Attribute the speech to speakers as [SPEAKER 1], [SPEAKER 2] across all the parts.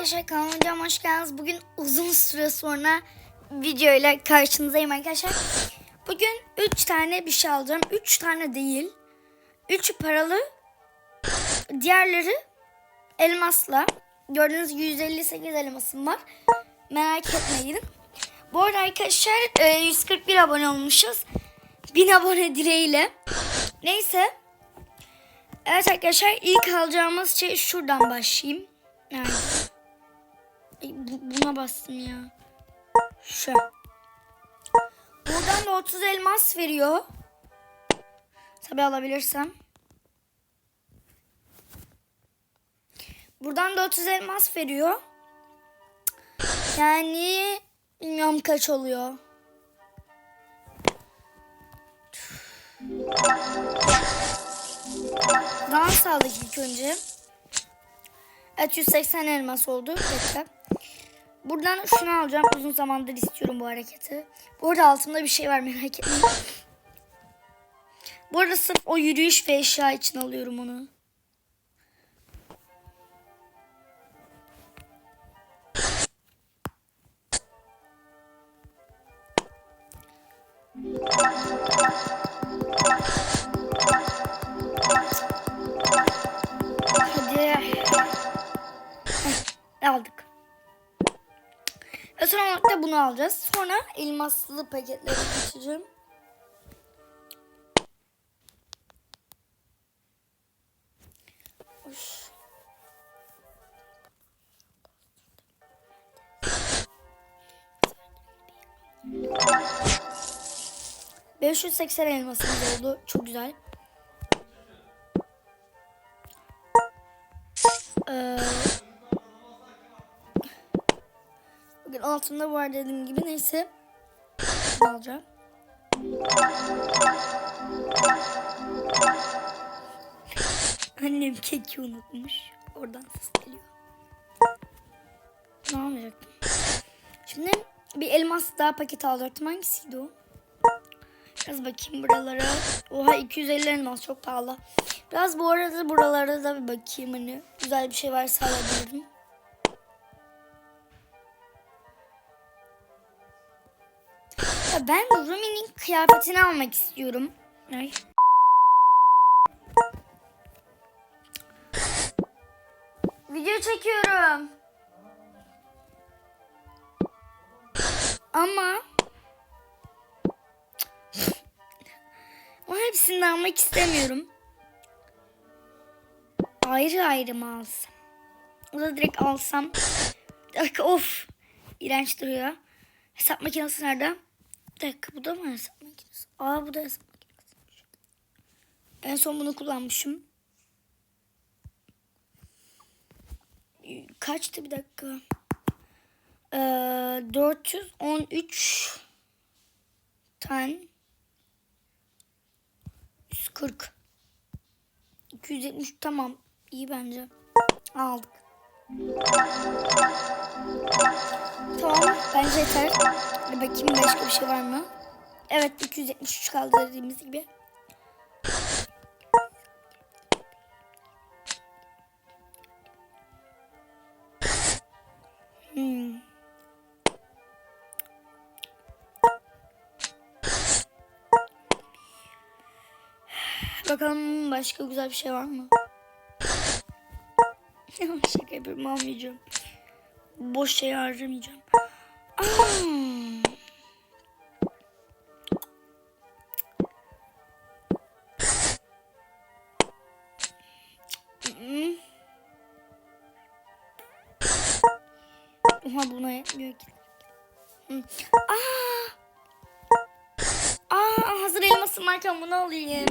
[SPEAKER 1] arkadaşlar kanalıma hoş geldiniz. Bugün uzun süre sonra video ile karşınızdayım arkadaşlar. Bugün 3 tane bir şey alacağım. 3 tane değil. 3'ü paralı. Diğerleri elmasla. Gördüğünüz gibi 158 elmasım var. Merak etmeyin. Bu arada arkadaşlar e, 141 abone olmuşuz. 1000 abone dileğiyle. Neyse. Evet arkadaşlar ilk alacağımız şey şuradan başlayayım. Yani. Bu- buna bastım ya. Şu. Buradan da 30 elmas veriyor. Tabi alabilirsem. Buradan da 30 elmas veriyor. Yani bilmiyorum kaç oluyor. Dans aldık ilk önce. Evet 180 elmas oldu. Bekle. Buradan şunu alacağım. Uzun zamandır istiyorum bu hareketi. Bu arada altımda bir şey var merak etmeyin. Bu arada sırf o yürüyüş ve eşya için alıyorum onu. Aldık. Ve son olarak da bunu alacağız. Sonra elmaslı paketlere geçeceğim. Uş. ...580 elmasımız oldu. Çok güzel. Ee, bugün altında var dediğim gibi neyse. Alacağım. Annem keki unutmuş. Oradan ses geliyor. Ne yapacaktım? Şimdi bir elmas daha paket alacaktım. Hangisiydi o? Biraz bakayım buralara. Oha 250 elmas çok pahalı. Biraz bu arada buralara da bir bakayım hani güzel bir şey varsa alabilirim. Ben Rumi'nin kıyafetini almak istiyorum. Ay. Video çekiyorum. Ama o hepsini almak istemiyorum. Ayrı ayrı mı alsam? O da direkt alsam. Of. İğrenç duruyor. Hesap makinesi nerede? Bir dakika bu da mı hesap makinesi? Aa bu da hesap makinesi. En son bunu kullanmışım. Kaçtı bir dakika? Ee, 413 tane 140 270 tamam iyi bence aldık. Tamam bence yeter. Bir bakayım başka bir şey var mı? Evet 273 kaldı dediğimiz gibi. Hmm. Bakalım başka güzel bir şey var mı? Şaka yapıyorum almayacağım. Boş şey harcamayacağım. Aa. Oha buna yetmiyor ki. Aa! Aa hazır elmasım varken bunu alayım.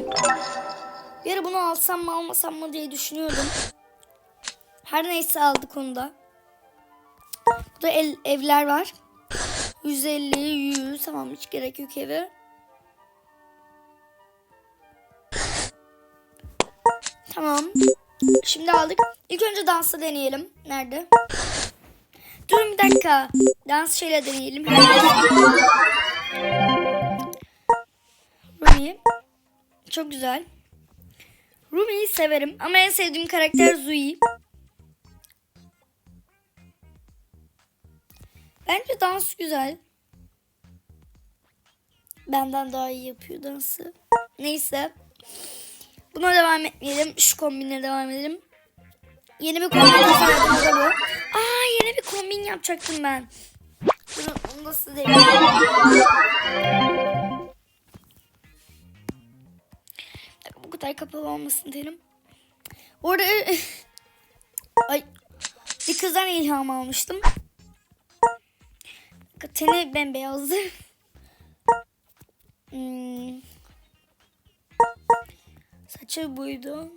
[SPEAKER 1] Bir ara bunu alsam mı almasam mı diye düşünüyordum. Her neyse aldık onu da. Burada el, evler var. 150, 100 tamam hiç gerek yok eve. Tamam. Şimdi aldık. İlk önce dansı deneyelim. Nerede? Durun bir dakika. Dans şeyle deneyelim. Rumi. Çok güzel. Rumi'yi severim ama en sevdiğim karakter Zui. Bence dans güzel. Benden daha iyi yapıyor dansı. Neyse. Buna devam etmeyelim. Şu kombinle devam edelim. Yeni bir kombin tasarladım da. Yeni bir kombin yapacaktım ben. Durun onu da size Bu kadar kapalı olmasın diyelim. Orada ay bir kızdan ilham almıştım. Teni bembeyazdı. Hmm. Saçı buydu.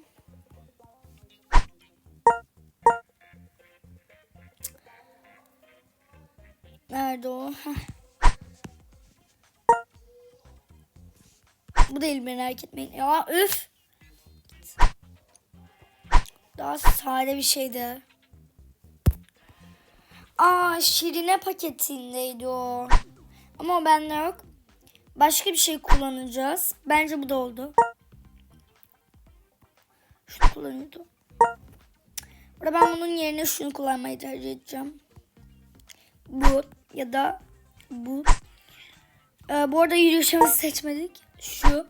[SPEAKER 1] Değil merak etmeyin. Ya üf. Daha sade bir şeydi. Aa şirine paketindeydi o. Ama o bende yok. Başka bir şey kullanacağız. Bence bu da oldu. Şunu kullanıyordu. Burada ben bunun yerine şunu kullanmayı tercih edeceğim. Bu ya da bu. Ee, bu arada yürüyüşümüzü seçmedik. Şu.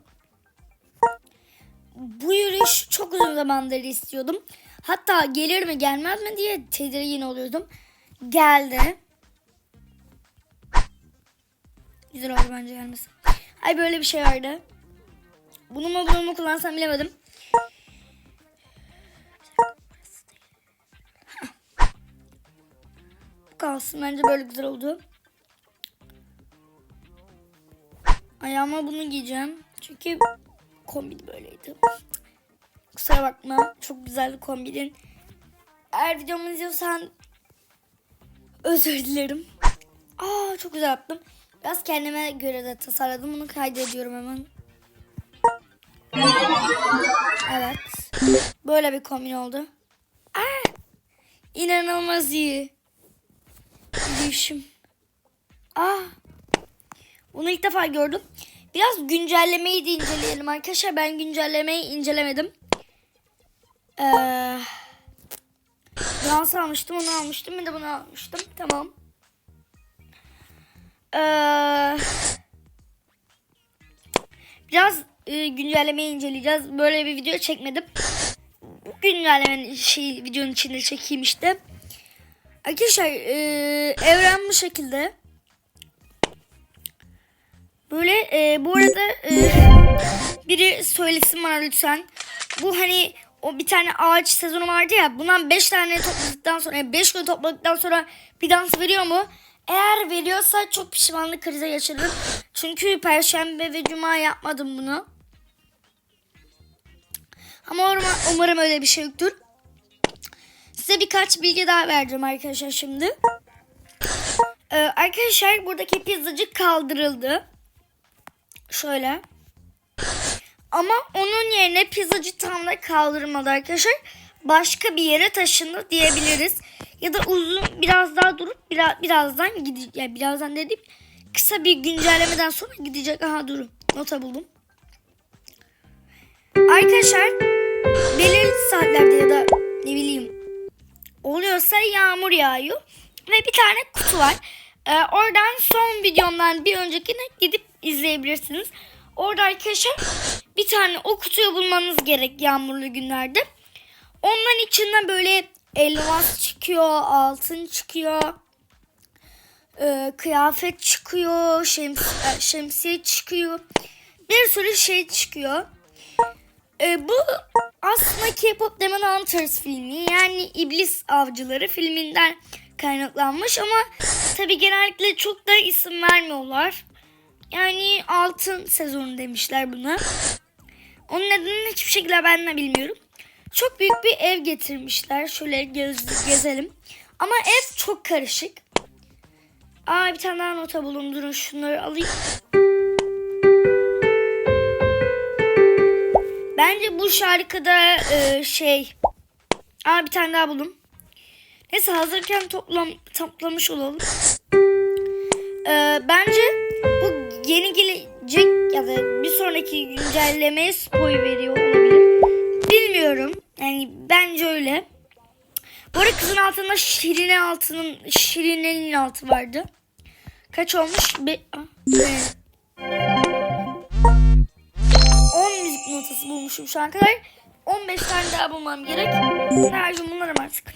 [SPEAKER 1] Bu yürüyüş çok uzun zamandır istiyordum. Hatta gelir mi gelmez mi diye tedirgin oluyordum. Geldi. Güzel oldu bence gelmesi. Ay böyle bir şey vardı. Bunu mu bunu mu kullansam bilemedim. Kalsın bence böyle güzel oldu. Ayağıma bunu giyeceğim. Çünkü kombin böyleydi. Kusura bakma. Çok güzeldi kombinin. Eğer videomu izliyorsan özür dilerim. Aa çok güzel yaptım. Biraz kendime göre de tasarladım. Bunu kaydediyorum hemen. Evet. Böyle bir kombin oldu. Aa, inanılmaz iyi. Yürüyüşüm. Aa, bunu ilk defa gördüm. Biraz güncellemeyi de inceleyelim arkadaşlar. Ben güncellemeyi incelemedim. Ee, dans almıştım, onu almıştım. Bir de bunu almıştım. Tamam. Ee, biraz e, güncellemeyi inceleyeceğiz. Böyle bir video çekmedim. Bu güncellemenin şey videonun içinde çekeyim işte. Arkadaşlar e, evren bu şekilde. Böyle e, bu arada e, biri söylesin bana lütfen. Bu hani o bir tane ağaç sezonu vardı ya. Bundan 5 tane topladıktan sonra 5 gün topladıktan sonra bir dans veriyor mu? Eğer veriyorsa çok pişmanlık krize geçiririm. Çünkü perşembe ve cuma yapmadım bunu. Ama umarım, öyle bir şey yoktur. Size birkaç bilgi daha vereceğim arkadaşlar şimdi. Ee, arkadaşlar buradaki pizzacık kaldırıldı. Şöyle. Ama onun yerine pizzacı tam da kaldırılmadı arkadaşlar. Başka bir yere taşındı diyebiliriz. Ya da uzun biraz daha durup biraz, birazdan gidecek. Yani birazdan dedim kısa bir güncellemeden sonra gidecek. Aha durun. Nota buldum. Arkadaşlar belirli saatlerde ya da ne bileyim oluyorsa yağmur yağıyor. Ve bir tane kutu var. Ee, oradan son videomdan bir öncekine gidip izleyebilirsiniz. Orada arkadaşlar bir tane o kutuyu bulmanız gerek yağmurlu günlerde. Onların içinden böyle elmas çıkıyor, altın çıkıyor, e, kıyafet çıkıyor, şems e, şemsiye çıkıyor. Bir sürü şey çıkıyor. E, bu aslında K-pop Demon Hunters filmi yani İblis Avcıları filminden kaynaklanmış ama tabi genellikle çok da isim vermiyorlar. Yani altın sezonu demişler buna. Onun nedenini hiçbir şekilde ben de bilmiyorum. Çok büyük bir ev getirmişler. Şöyle gez, gezelim. Ama ev çok karışık. Aa bir tane daha nota bulun. Durun şunları alayım. Bence bu şarkıda e, şey... Aa bir tane daha buldum. Neyse hazırken toplam, toplamış olalım. Ee, bence bu yeni gelecek ya da bir sonraki güncellemeye spoil veriyor olabilir. Bilmiyorum. Yani bence öyle. Bu arada kızın altında Şirine altının Şirine'nin altı vardı. Kaç olmuş? Be Aa, evet. 10 müzik notası bulmuşum şu an kadar. 15 tane daha bulmam gerek. Gün bunlarım artık.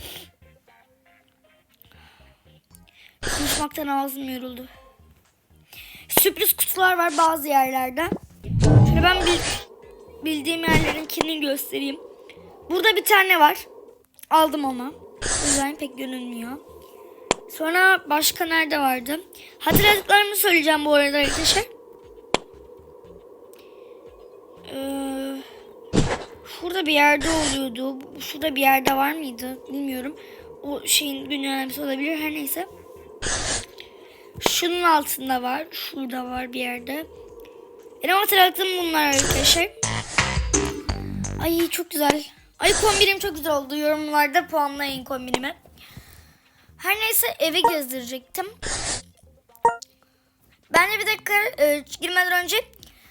[SPEAKER 1] Konuşmaktan ağzım yoruldu. Sürpriz kutular var bazı yerlerde. Şöyle ben bil, bildiğim yerlerinkini göstereyim. Burada bir tane var. Aldım. O yüzden pek görünmüyor. Sonra başka nerede vardı? Hatırladıklarımı söyleyeceğim bu arada arkadaşlar. Ee, şurada bir yerde oluyordu. Şurada bir yerde var mıydı? Bilmiyorum. O şeyin güncellemesi olabilir. Her neyse. Şunun altında var. Şurada var bir yerde. Benim hatırladığım bunlar arkadaşlar. Ay çok güzel. Ay kombinim çok güzel oldu. Yorumlarda puanlayın kombinimi. Her neyse eve gezdirecektim. Ben de bir dakika e, girmeden önce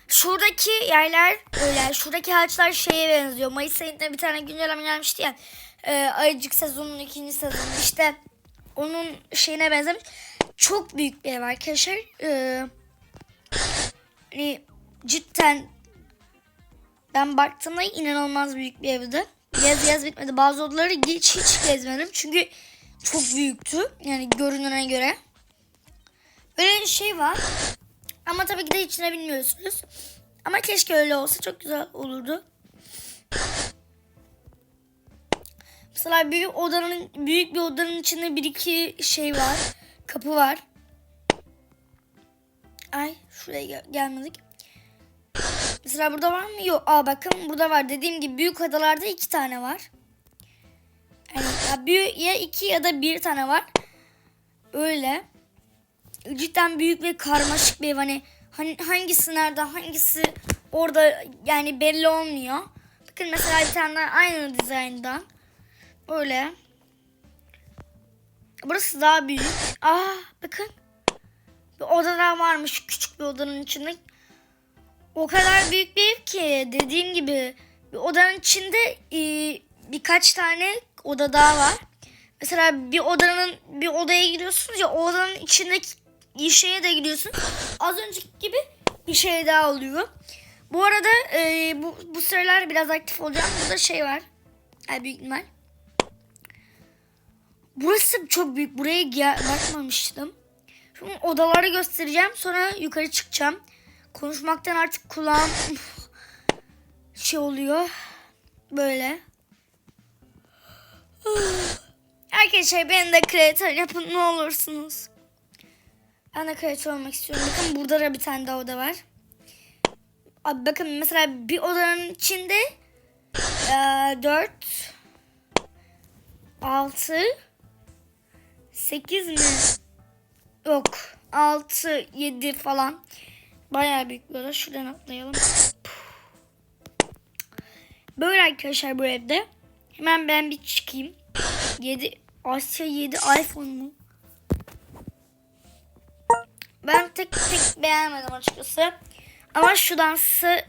[SPEAKER 1] şuradaki yerler öyle şuradaki ağaçlar şeye benziyor. Mayıs ayında bir tane güncelleme gelmişti ya. E, Ayıcık sezonun ikinci sezonu işte onun şeyine benzemiş. Çok büyük bir ev arkadaşlar. E, hani cidden ben baktığımda inanılmaz büyük bir evdi. Yaz yaz bitmedi. Bazı odaları hiç hiç gezmedim. Çünkü çok büyüktü. Yani görünene göre. Böyle bir şey var. Ama tabii ki de içine bilmiyorsunuz. Ama keşke öyle olsa çok güzel olurdu. Mesela büyük odanın büyük bir odanın içinde bir iki şey var. Kapı var. Ay şuraya gel- gelmedik. Mesela burada var mı? Yok. Aa bakın burada var. Dediğim gibi büyük adalarda iki tane var. Yani ya, büyük, ya iki ya da bir tane var. Öyle. Cidden büyük ve karmaşık bir ev. Hani, hani hangisi nerede hangisi orada yani belli olmuyor. Bakın mesela bir tane aynı dizayndan. Öyle. Burası daha büyük. Aa bakın. Bir oda daha varmış küçük bir odanın içinde. O kadar büyük bir ev ki dediğim gibi bir odanın içinde e, birkaç tane oda daha var. Mesela bir odanın bir odaya giriyorsunuz ya o odanın içindeki şeye de giriyorsunuz. Az önceki gibi bir şey daha oluyor. Bu arada e, bu, bu sıralar biraz aktif olacağım. Burada şey var. Yani büyük ihtimal. Burası çok büyük. Buraya bakmamıştım. Şimdi odaları göstereceğim. Sonra yukarı çıkacağım. Konuşmaktan artık kulağım şey oluyor. Böyle. Arkadaşlar beni de kreatör yapın ne olursunuz. Ben de kreatör olmak istiyorum. Bakın burada da bir tane daha oda var. Abi bakın mesela bir odanın içinde eee 4 6 8 mi? Yok. 6 7 falan. Bayağı büyük bir oda. Şuradan atlayalım. Böyle arkadaşlar bu evde. Hemen ben bir çıkayım. 7 Asya 7 iPhone mu? Ben tek tek beğenmedim açıkçası. Ama şu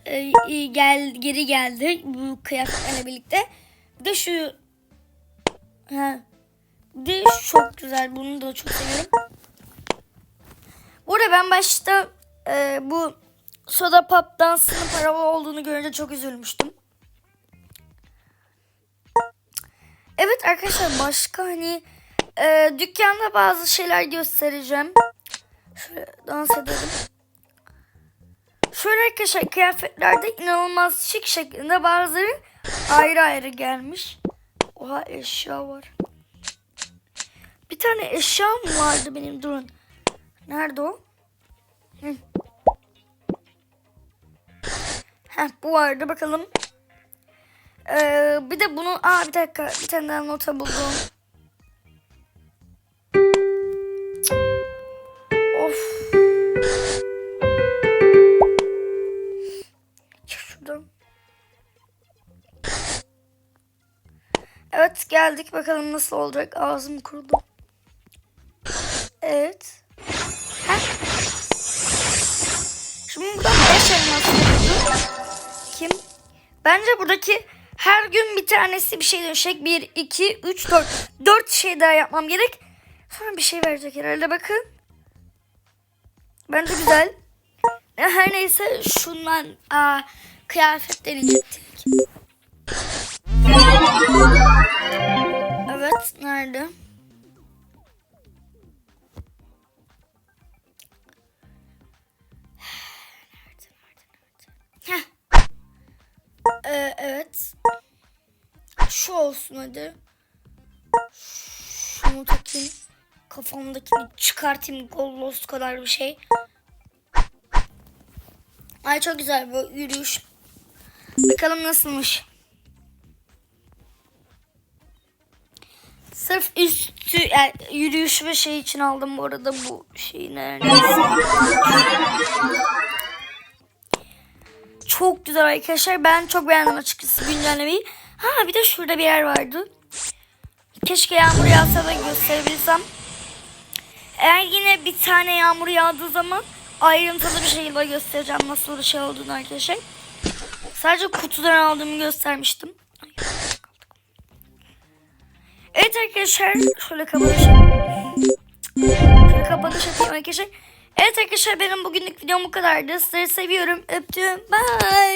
[SPEAKER 1] e, e, gel geri geldi bu kıyafetlerle birlikte. Bir de şu ha, de çok güzel. Bunu da çok seviyorum. Burada ben başta e, bu soda pop dansının paralı olduğunu görünce çok üzülmüştüm. Evet arkadaşlar başka hani e, dükkanda bazı şeyler göstereceğim. Şöyle dans edelim. Şöyle arkadaşlar kıyafetlerde inanılmaz şık şeklinde bazıları ayrı ayrı gelmiş. Oha eşya var. Bir tane eşya mı vardı benim durun. Nerede o? Hı. Heh, bu vardı bakalım. Ee, bir de bunu aa bir dakika bir tane daha nota buldum. Of. Çık şuradan. Evet geldik bakalım nasıl olacak ağzım kurudu. Evet. Heh. Şimdi burada 5 elmas yapıyordu. Kim? Bence buradaki Her gün bir tanesi bir şey dönüşecek. 1, 2, 3, 4. 4 şey daha yapmam gerek. Sonra bir şey verecek herhalde bakın. Bence güzel. Her neyse şundan aa, kıyafet deneyecektik. Evet? Nerede, Şu olsun hadi. Şunu takayım. Kafamdakini çıkartayım. Gollos kadar bir şey. Ay çok güzel bu yürüyüş. Bakalım nasılmış. Sırf üstü yani yürüyüş ve şey için aldım bu arada bu şeyi neredeyse. Çok güzel arkadaşlar. Ben çok beğendim açıkçası güncellemeyi. Ha bir de şurada bir yer vardı. Keşke yağmur yağsa da gösterebilsem. Eğer yine bir tane yağmur yağdığı zaman ayrıntılı bir şekilde göstereceğim nasıl bir şey olduğunu arkadaşlar. Sadece kutudan aldığımı göstermiştim. Evet arkadaşlar şöyle kapanış Şöyle kapanış yapayım arkadaşlar. Evet arkadaşlar benim bugünlük videom bu kadardı. Sizleri seviyorum. Öptüm. Bye.